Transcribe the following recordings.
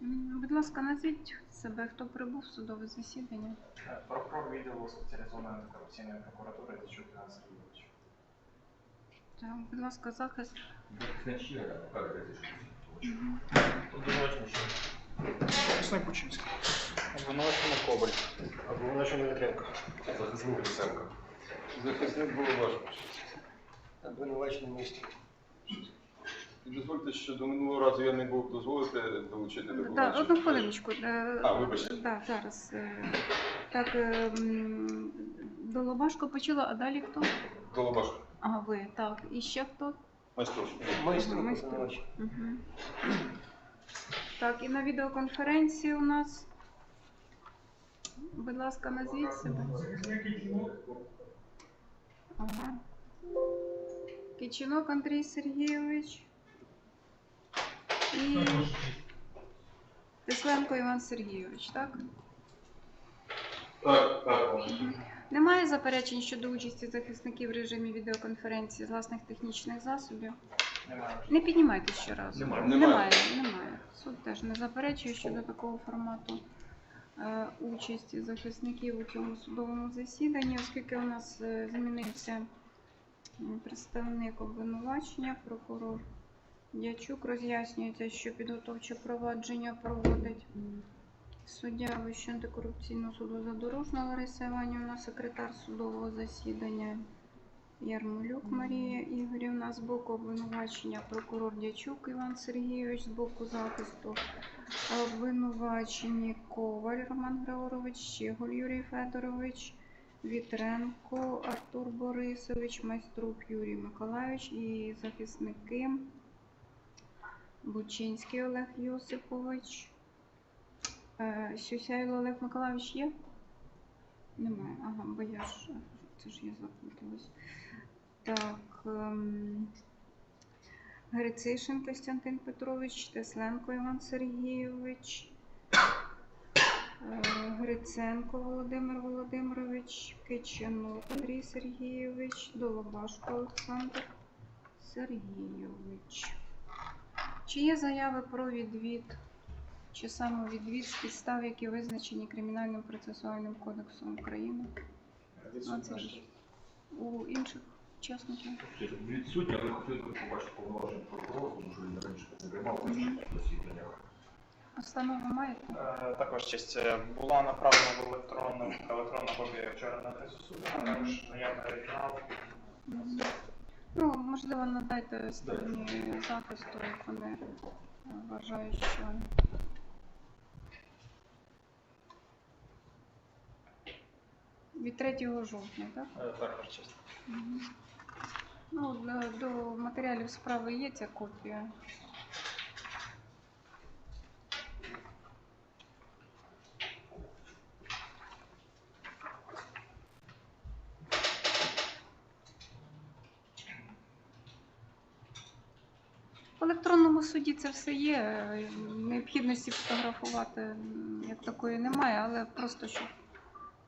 Будь ласка, назвіть себе, хто прибув в судове засідання. Прокурор відділу спеціалізованої антикорупційної прокуратури Дячук Іван Сергійович. Так, будь ласка, захист. Обвинувачений? Захисник Бучинський. Обвинувачений Коболь. Обвинувачений Дмитренко. Захисник Лисенко. Захисник Головашко. Обвинувачений місті. Дозвольте, що до минулого разу я не був дозволити долучити до Так, одну хвилиночку. Е, А, вибачте. Да, зараз. е, Так, е, м, Долобашко почула, а далі хто? Головашко. А, ви, так. І ще хто? Майстров. Майстер Майстер. Угу. Так, і на відеоконференції у нас. Будь ласка, назвіть себе. Ага. Кичинок Андрій Сергійович. І Тесленко Іван Сергійович, так? Так, так. Немає заперечень щодо участі захисників в режимі відеоконференції з власних технічних засобів. Немає. Не піднімайте щоразу. Немає. Немає. немає. Суд теж не заперечує щодо такого формату е, участі захисників у цьому судовому засіданні, оскільки у нас е, змінився представник обвинувачення, прокурор Дячук роз'яснюється, що підготовче провадження проводить суддя Вищого антикорупційного суду Задорожна Лариса Іванівна, секретар судового засідання Ярмолюк Марія Ігорівна, з боку обвинувачення прокурор Дячук Іван Сергійович, з боку захисту обвинувачені Коваль Роман Григорович, Щеголь Юрій Федорович, Вітренко Артур Борисович, Майструк Юрій Миколайович і захисники Бучинський Олег Йосипович. Е, Сюсяйло Олег Миколайович є? Немає. Ага, бо я ж це ж я заплуталась. Так. Ем... Грицишин Костянтин Петрович, Тесленко Іван Сергійович, е, Гриценко Володимир Володимирович, Кичанов Андрій Сергійович, Долобашко Олександр Сергійович. Чи є заяви про відвід чи самовідвід з підстав, які визначені Кримінальним процесуальним кодексом України? Відсутність. У інших учасників? Відсутні, але хотів би побачити повноваження прокурора, тому що він раніше не приймав участь в засіданнях. Постанову маєте? Також честь е, була направлена в електронну електронна копія вчора на адресу суду, а також наявний оригінал. Ну, можливо, надайте стороні захисту, як вони е, вважають, що від 3 жовтня, так? Так, чесно. Угу. Ну, до, до матеріалів справи є ця копія. В електронному суді це все є. Необхідності фотографувати як такої немає, але просто щоб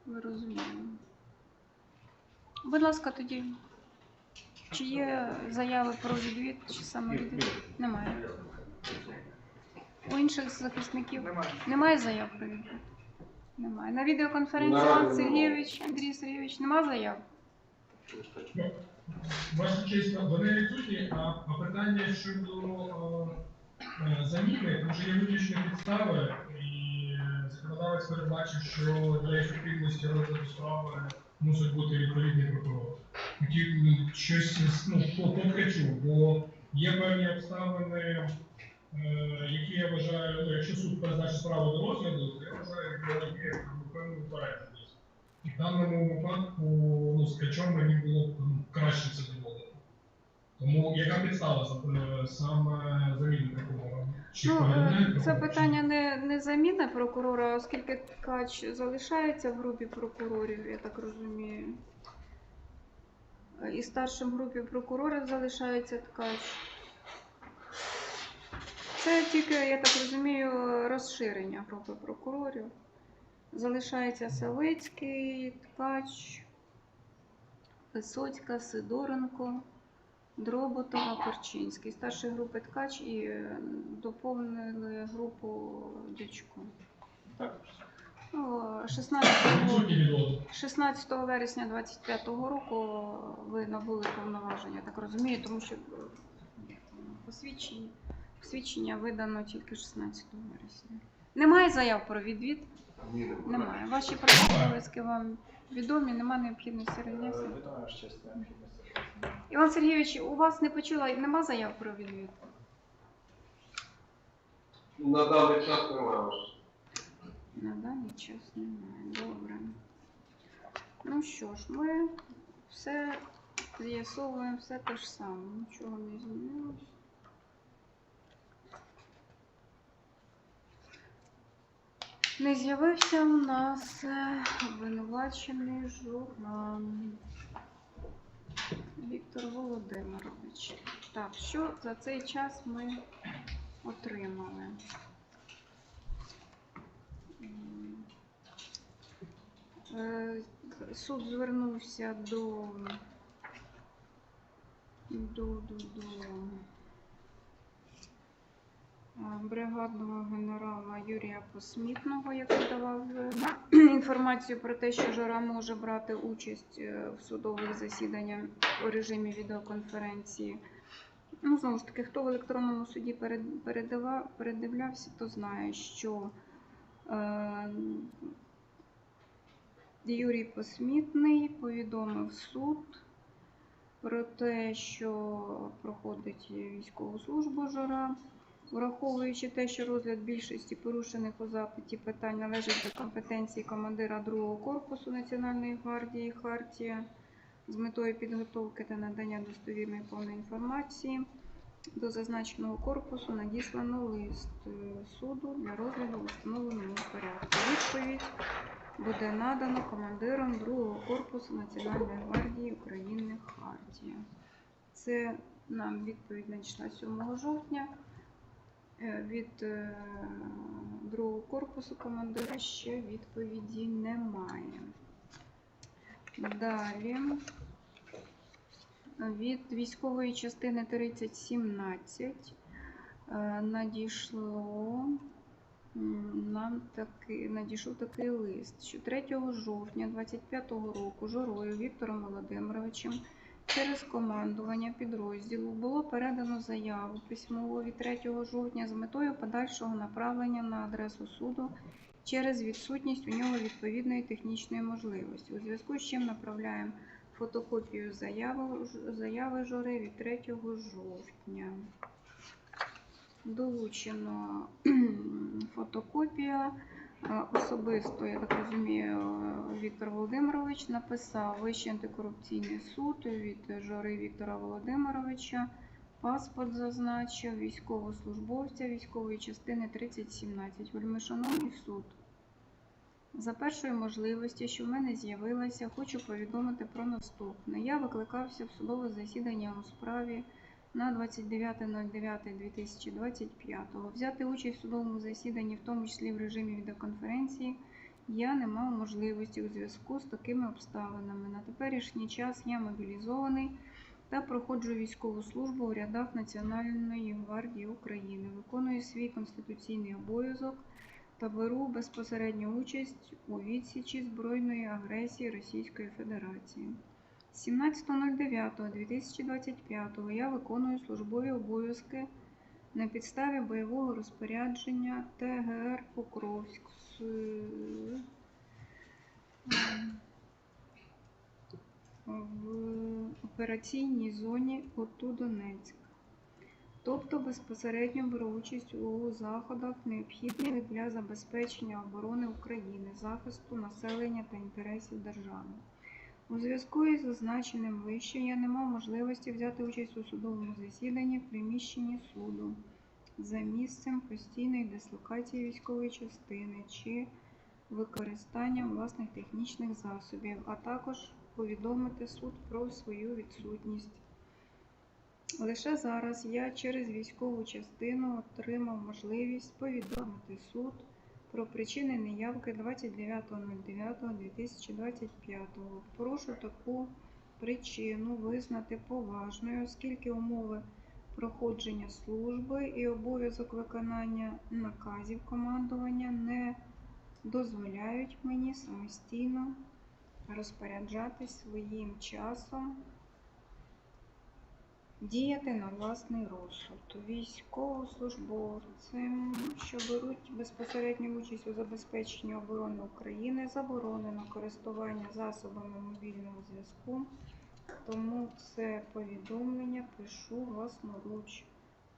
ви розуміли. Будь ласка, тоді. Чи є заяви про відвід, чи саме відвід? Немає. У інших захисників Немає. немає заяв про відвід? Немає. На відеоконференції Іван. Сергійович, Андрій Сергійович, нема заяв? Ваша честь, вони відсутні, а, питання щодо е, е, заміни, тому що є виключні підстави, і законодавець передбачив, що для ефективності розгляду справи мусить бути відповідний прокурор. Хотів м, щось ну, по- покричу, бо є певні обставини, е, які я вважаю, ну, якщо суд призначить справу до розгляду, то я вважаю, що є певну упередженість. В даному випадку ну, з качом мені було б ну, краще це доводити. Тому яка підстава за е, саме заміни прокурора? Чи Ну, е, це чи- питання не, не заміна прокурора, оскільки ткач залишається в групі прокурорів, я так розумію. Е, І старшим в групі прокурорів залишається ткач. Це тільки, я так розумію, розширення групи прокурорів. Залишається Савицький, ткач, Висоцька, Сидоренко, Дроботова, Корчинський. Старші групи ткач і е, доповнили групу. Так. 16 16 вересня 25 року ви набули повноваження, так розумію, тому що е, посвідчення, посвідчення видано тільки 16 вересня. Немає заяв про відвід? Ні, Немає. Ваші обов'язки вам відомі, немає необхідності роз'яснення. Відомо честь необхідності. Іван Сергійович, у вас не почула, нема заяв про відвід? На даний час немає. На даний час немає. Добре. Ну що ж, ми все з'ясовуємо все те ж саме. Нічого не змінилось. Не з'явився у нас е, обвинувачений журнал Віктор Володимирович. Так, що за цей час ми отримали? Е, Суд звернувся до, до, до, до бригадного генерала Юрія Посмітного, який давав е, інформацію про те, що Жора може брати участь е, в судових засіданнях у режимі відеоконференції. Ну, знову ж таки, хто в електронному суді передивлявся, то знає, що е, Юрій Посмітний повідомив суд про те, що проходить військову службу Жора, враховуючи те, що розгляд більшості порушених у запиті питань належить до компетенції командира другого корпусу Національної гвардії Хартія з метою підготовки та надання достовірної повної інформації. До зазначеного корпусу надіслано лист е, суду для розгляду в установленому порядку. Відповідь буде надано командиром другого корпусу Національної гвардії України Хартія. Це нам відповідь надійшла 7 жовтня. Е, Від е, другого корпусу командира ще відповіді немає. Далі від військової частини 3017 е, надійшло нам таки, надійшов такий лист, що 3 жовтня 25 року Жорою Віктором Володимировичем через командування підрозділу було передано заяву письмово від 3 жовтня з метою подальшого направлення на адресу суду через відсутність у нього відповідної технічної можливості. У зв'язку з чим направляємо фотокопію заяви, заяви Жори від 3 жовтня. Долучено фотокопія. Е, Особисто, я так розумію, Віктор Володимирович написав Вищий антикорупційний суд від Жори Віктора Володимировича. Паспорт зазначив військовослужбовця військової частини 3017. Вельмишановний суд. За першої можливості, що в мене з'явилася, хочу повідомити про наступне. Я викликався в судове засідання у справі на 29.09.2025. Взяти участь в судовому засіданні, в тому числі в режимі відеоконференції, я не мав можливості у зв'язку з такими обставинами. На теперішній час я мобілізований та проходжу військову службу у рядах Національної гвардії України. Виконую свій конституційний обов'язок та беру безпосередню участь у відсічі збройної агресії Російської Федерації. 17.09.2025 я виконую службові обов'язки на підставі бойового розпорядження ТГР Покровськ е, в операційній зоні ОТУ Донецьк. Тобто безпосередньо беру участь у заходах, необхідних для забезпечення оборони України, захисту населення та інтересів держави. У зв'язку із зазначеним вище я не мав можливості взяти участь у судовому засіданні в приміщенні суду за місцем постійної дислокації військової частини чи використанням власних технічних засобів, а також повідомити суд про свою відсутність. Лише зараз я через військову частину отримав можливість повідомити суд про причини неявки 29.09.2025. Прошу таку причину визнати поважною, оскільки умови проходження служби і обов'язок виконання наказів командування не дозволяють мені самостійно розпоряджатись своїм часом, діяти на власний розсуд. Військовослужбовцям, що беруть безпосередню участь у забезпеченні оборони України, заборонено користування засобами мобільного зв'язку. Тому це повідомлення пишу власноруч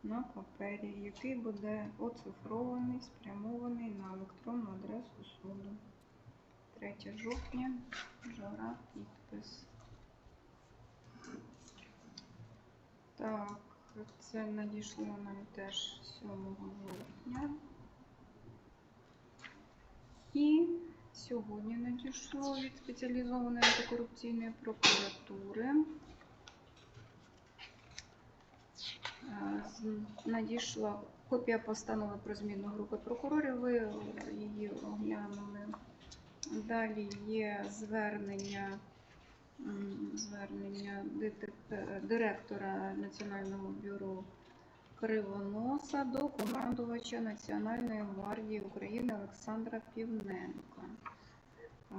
на папері, який буде оцифрований, спрямований на електронну адресу суду. 3 жовтня, жара, підпис. Так, це надійшло нам теж 7 жовтня. І сьогодні надійшло від спеціалізованої антикорупційної прокуратури. Е, Надійшла копія постанови про зміну групи прокурорів. Ви її оглянули. Далі є звернення, звернення директора Національного бюро Кривоноса до командувача Національної гвардії України Олександра Півненка. Е,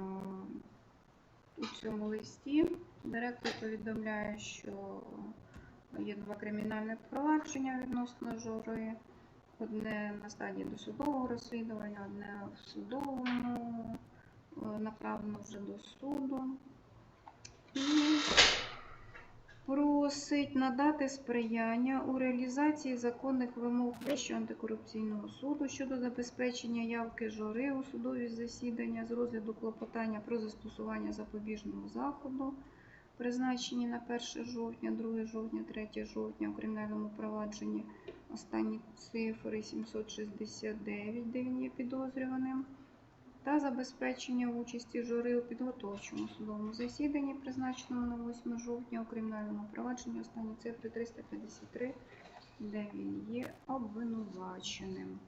У цьому листі директор повідомляє, що є два кримінальних провадження відносно жури. Одне на стадії досудового розслідування, одне в судовому, е, направлено вже до суду. І просить надати сприяння у реалізації законних вимог Вищого антикорупційного суду щодо забезпечення явки жури у судові засідання з розгляду клопотання про застосування запобіжного заходу, призначені на 1 жовтня, 2 жовтня, 3 жовтня у кримінальному провадженні. Останні цифри 769, де він є підозрюваним та забезпечення участі жури у підготовчому судовому засіданні, призначеному на 8 жовтня у кримінальному провадженні останні цифри 353, де він є обвинуваченим.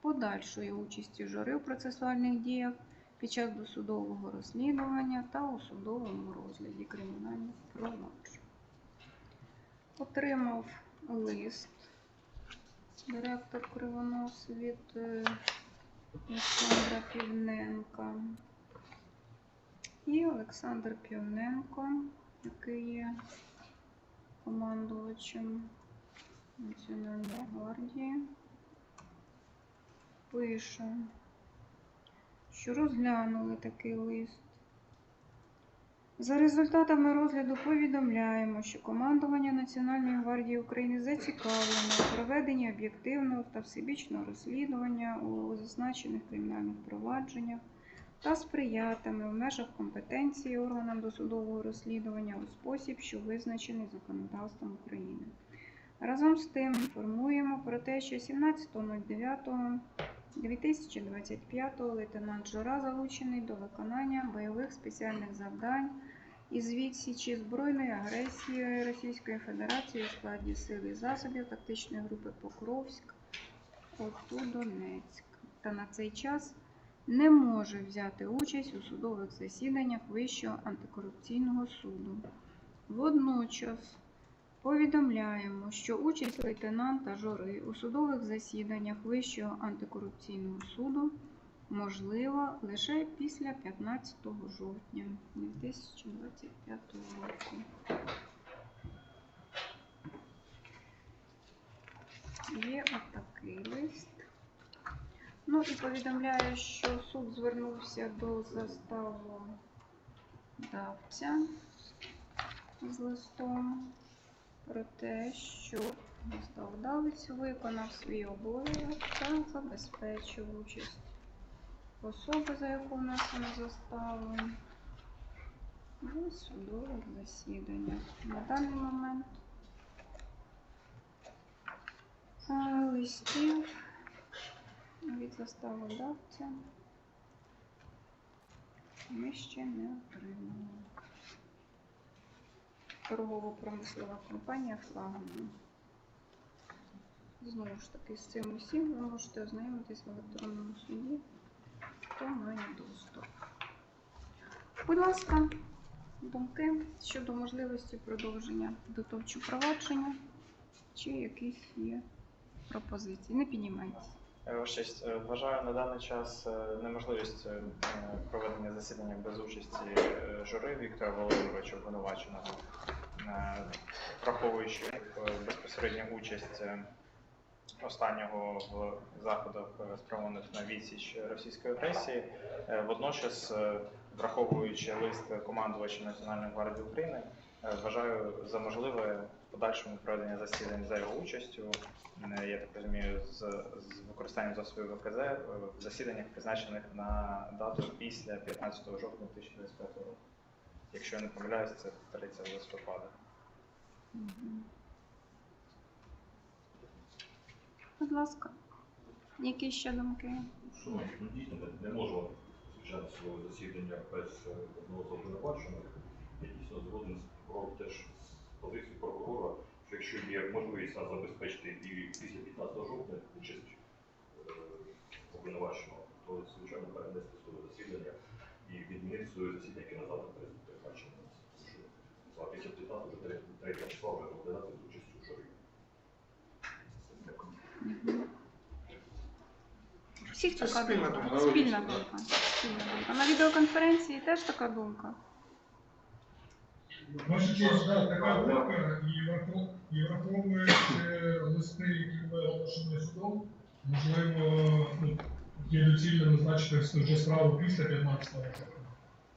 Подальшої участі жури у процесуальних діях під час досудового розслідування та у судовому розгляді кримінальних проваджень. Отримав лист директор Кривонос від е, Олександра Півненка. І Олександр Півненко, який є командувачем Національної гвардії, пише, що розглянули такий лист. За результатами розгляду повідомляємо, що командування Національної гвардії України зацікавлено у проведенні об'єктивного та всебічного розслідування у зазначених кримінальних провадженнях та сприятиме в межах компетенції органам досудового розслідування у спосіб, що визначений законодавством України. Разом з тим інформуємо про те, що 17.09.2025 лейтенант Жура залучений до виконання бойових спеціальних завдань із відсічі збройної агресії Російської Федерації у складі сил і засобів тактичної групи Покровськ ОТУ Донецьк та на цей час не може взяти участь у судових засіданнях Вищого антикорупційного суду. Водночас повідомляємо, що участь лейтенанта Жори у судових засіданнях Вищого антикорупційного суду можлива лише після 15 жовтня 2025 року. Є отакий лист. Ну і повідомляю, що суд звернувся до заставодавця з листом про те, що заставодавець виконав свій обов'язок та забезпечив участь особи, за яку внесено заставу, в судових засіданнях. На даний момент листів від заставодавця ми ще не отримали. Торгово-промислова компанія Флагман. Знову ж таки, з цим усім ви можете ознайомитись в електронному суді, хто має доступ. Будь ласка, думки щодо можливості продовження підготовчого провадження? Чи якісь є пропозиції? Не піднімайтеся. Е, Ваша честь, е, вважаю на даний час е, неможливість е, проведення засідання без участі е, жури Віктора Володимировича обвинуваченого, Е, враховуючи е, безпосередню участь е, останнього в заходах е, спрямованих на відсіч російської агресії. Е, Водночас, е, враховуючи лист командувача Національної гвардії України, е, вважаю за можливе подальшому проведення засідань за його участю е, я так розумію, з, з використанням засобів ВКЗ е, в засіданнях, призначених на дату після 15 жовтня 2025 року. Якщо я не помиляюсь, це 30 листопада. Будь ласка, які ще думки? Шановні, ну дійсно не можемо розпочати своє засідання без одного з обвинувачених. Я дійсно згоден з про теж з позицією прокурора, що якщо є можливість нас забезпечити і після 15 жовтня участь е, обвинуваченого, то звичайно перенести своє засідання і відмінити своє засідання, яке на завтра призначено. А після 15 вже третє- третє числа вже розглядати з участю журі. Всіх така спільна думка. думка. Спільна думка. Спільна думка. На відеоконференції теж така думка. Ваша честь, да, така думка, і, врахов... і враховуючи листи, які були оголошені судом, можливо, ну, є доцільно назначити вже справу після 15 жовтня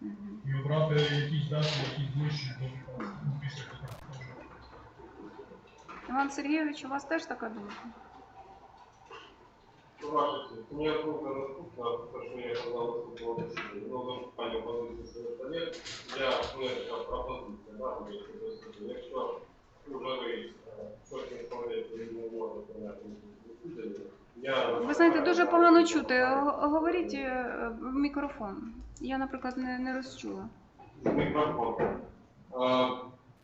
Мгм. і обрати якісь дати, які ближчі до 15, ну, після 15 жовтня. Іван Сергійович, у вас теж така думка? Бачите, у меня думка наступна, те, що я казав наступного засідання. Ну, за питання позиції секретаря, я, така пропозиція, якщо не справляєте від умови прийняти. Ви знаєте, дуже погано чути. Говоріть е, в мікрофон. Я, наприклад, не, не розчула. Мікрофон. Е,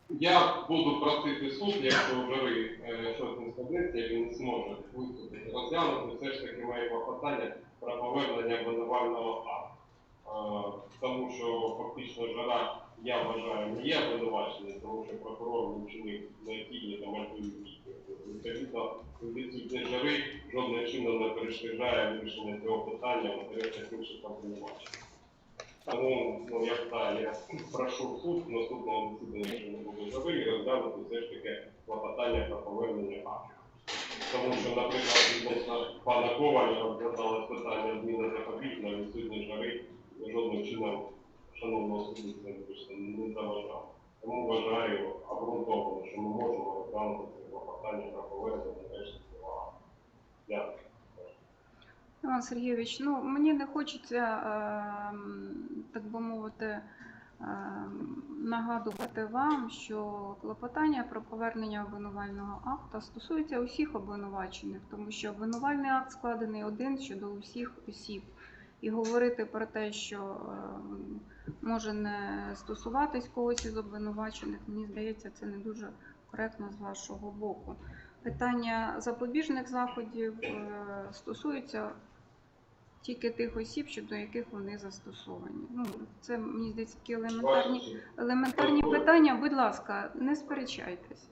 Я буду просити суд, якщо вже ви е, щось не складеться, він зможе виступити, розглянути все ж таки моє клопотання про повернення обвинувального акту. Тому що фактично жара, я вважаю, не є обвинувачений, тому що прокурор не вчинив необхідні та можливі дії. Відповідно, відсутність жари жодним чином не перешкоджає вирішення цього питання в інтересах інших обвинувачень. Тому ну, я знаю, я прошу суд в наступному засіданні, що не буде зави, і розглянути все ж таки клопотання про повернення актів. Тому що, наприклад, відносно пана Коваля розглядалось питання зміни запобіжної відсутні жари, жодним чином шановного це не заважав. Тому вважаю обґрунтовано, що ми можемо розглянути клопотання про повернення решти цього. Дякую. Іван Сергійович, ну мені не хочеться, ем, так би мовити, ем, нагадувати вам, що клопотання про повернення обвинувального акта стосується усіх обвинувачених, тому що обвинувальний акт складений один щодо усіх осіб. І говорити про те, що ем, може не стосуватись когось із обвинувачених, мені здається, це не дуже коректно з вашого боку. Питання запобіжних заходів е, стосується тільки тих осіб, щодо яких вони застосовані. Ну, це мені здається такі елементарні, елементарні питання. Будь ласка, не сперечайтесь.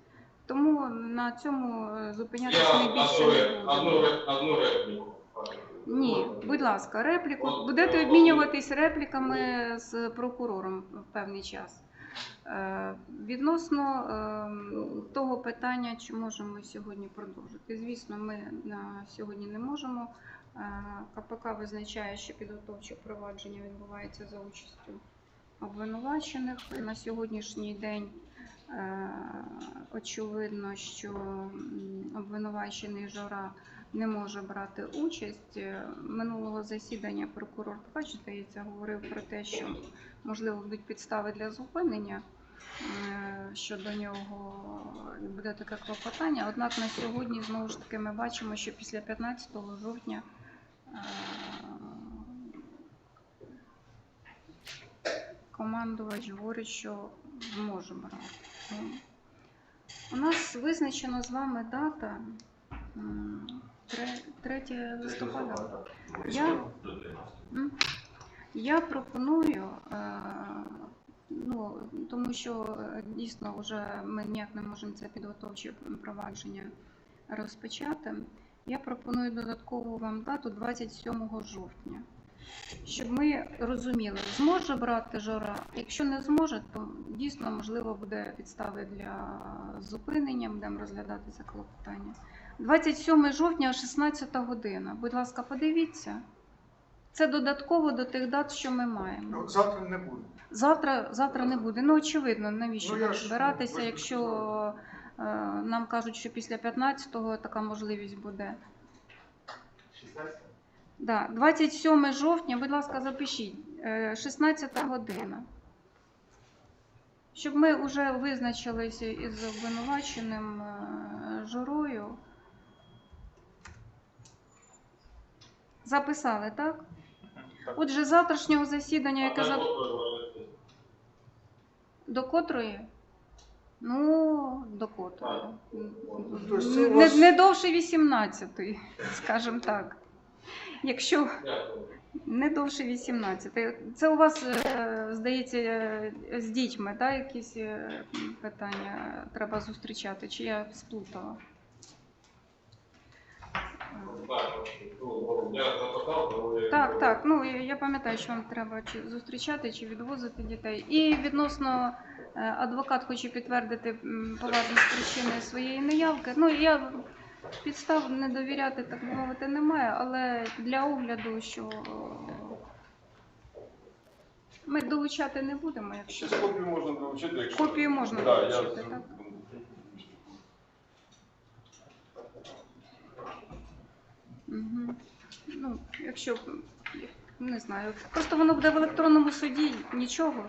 Тому на цьому е, зупинятися найбільше одну репліку. Ні, будь ласка, репліку. Будете е, обмінюватись репліками з прокурором в певний час. Е, Відносно ем, того питання, чи можемо ми сьогодні продовжити. Звісно, ми на сьогодні не можемо. Е, КПК визначає, що підготовче провадження відбувається за участю обвинувачених. На сьогоднішній день е, очевидно, що обвинувачений Жора не може брати участь. Е, Минулого засідання прокурор Ткач, здається, говорив про те, що можливо будуть підстави для зупинення. е, Щодо нього буде таке клопотання. Однак на сьогодні знову ж таки ми бачимо, що після 15 жовтня е, командувач говорить, що зможе брати. Ну, У нас визначено з вами дата 3 листопада. Я- До 13. Я пропоную е, Ну, тому що е, дійсно вже ми ніяк не можемо це підготовче провадження розпочати. Я пропоную додаткову вам дату 27 жовтня, щоб ми розуміли, зможе брати жора. Якщо не зможе, то дійсно можливо буде підстави для зупинення, будемо розглядати це клопотання. 27 жовтня, 16 година. Будь ласка, подивіться. Це додатково до тих дат, що ми маємо. Ну, завтра не буде. Завтра, завтра не буде. Ну, очевидно, навіщо Ну, збиратися, ну, якщо е, нам кажуть, що після 15-го така можливість буде. 16? Да, 27 жовтня, будь ласка, запишіть, е, 16 година. Щоб ми вже визначилися із обвинуваченим е, журою. Записали, так? Так. Отже, завтрашнього засідання, яке за... До котрої? Ну, до котрої. Не, не довше 18-ї, скажімо так. Якщо Дякую. не довше 18. Це у вас, е, здається, е, з дітьми, так, якісь е, питання треба зустрічати, чи я сплутала? Так. Так. Ну я пам'ятаю, що вам треба чи зустрічати, чи відвозити дітей. І відносно е, адвокат хоче підтвердити поважність причини своєї неявки. Ну я підстав не довіряти, так мовити, немає, але для огляду, що ми долучати не будемо, якщо копію можна долучити, якщо... Копію можна долучити, так. Угу. Ну, якщо не знаю, просто воно буде в електронному суді нічого.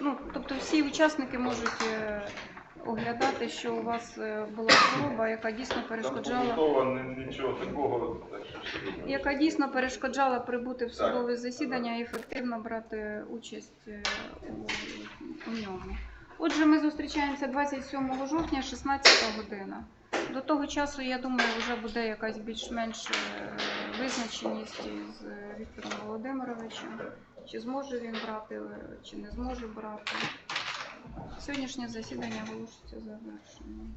Ну, тобто всі учасники можуть е, оглядати, що у вас е, була хвороба, яка дійсно перешкоджала. ні- нічого такого, яка дійсно перешкоджала прибути в судове засідання і ефективно брати участь е, у, у ньому. Отже, ми зустрічаємося 27 жовтня, 16 година. До того часу, я думаю, вже буде якась більш-менш е, визначеність із е, Віктором Володимировичем. Чи зможе він брати, е, чи не зможе брати. Сьогоднішнє засідання оголошується завершеним.